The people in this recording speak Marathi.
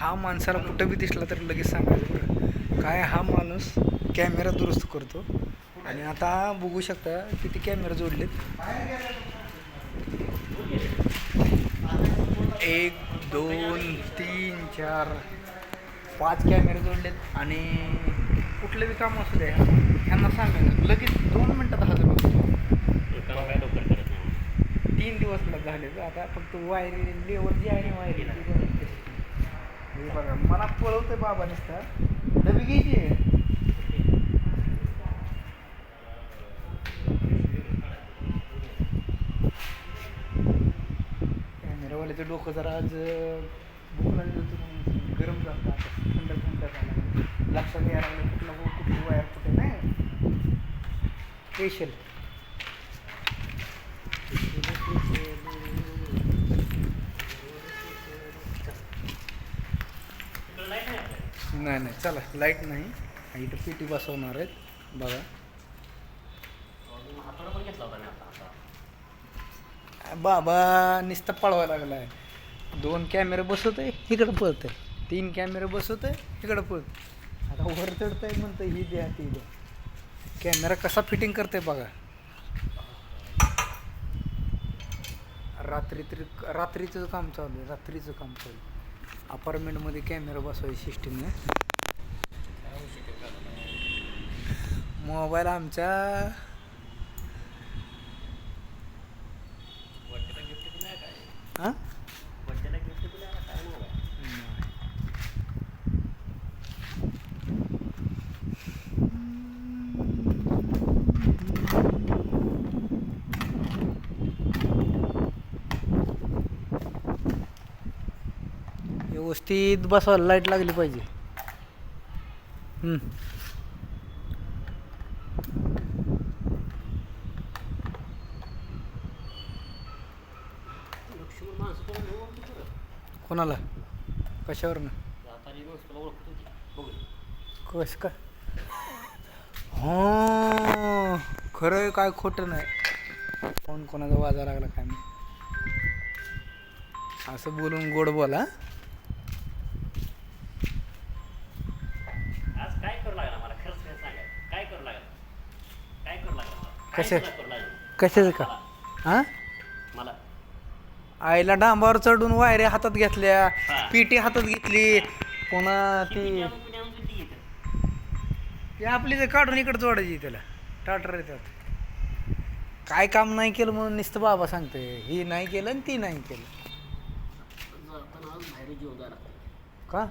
हा माणसाला कुठं बी दिसला तर लगेच सांगायचं काय हा माणूस कॅमेरा दुरुस्त करतो. आणि आता बघू शकता किती कॅमेरा जोडलेत. एक दोन तीन चार पाच कॅमेरे जोडलेत. आणि कुठलं बी काम असू द्या ह्यांना सांगायचं लगेच दोन मिनटात हजर होतो. तीन दिवस झाले आता फक्त वायरी लेवल जी आहे वायरी हे बघा मला पळवते बाबा नुसता. डबी घ्यायची आहे. कॅमेरावाल्याचं डोकं जरा आज म्हणून गरम जातं आता थंड थंड झालं. लक्षात यायला लागलं कुठलं कुठली वायर कुठे नाही? स्पेशल नाही नाही चला लाइट नाही. इथं पेटी बसवणार आहेत. बघा. बाबा नुसतं पळवायला लागलाय. दोन कॅमेरे बसवतोय इकडं आहे तीन कॅमेरे बसवतोय इकडं पळत आता वर चढतंय म्हणतं ही द्या ती द्या. कॅमेरा कसा फिटिंग करते बघा. रात्री तरी रात्रीचं काम चालू आहे रात्रीचं काम चालू आहे. अपार्टमेंटमध्ये कॅमेरा बसवायची सिस्टीम आहे. मोबाईल आमच्या हां वरच्याला gift दिलं आहे काय नाही बाबा. व्यवस्थित बसवायला लाइट लागली पाहिजे. कोणाला? कशावरनं? ना कस का? हो खरं काय खोटं नाही. कोण कोणाचा वाजा लागला काय नाही असं बोलून गोड बोला कशा-? कशाचं का? हा? मला. आईला डांबावर चढून वायरे हातात घेतल्या. पिटी हातात घेतली. पुन्हा ती आपली ते काढून इकडे जोडायची त्याला. टाटर येतात काय काम नाही केलं म्हणून नुसतं बाबा सांगते ही नाही केलं आणि ती नाही केलं. का?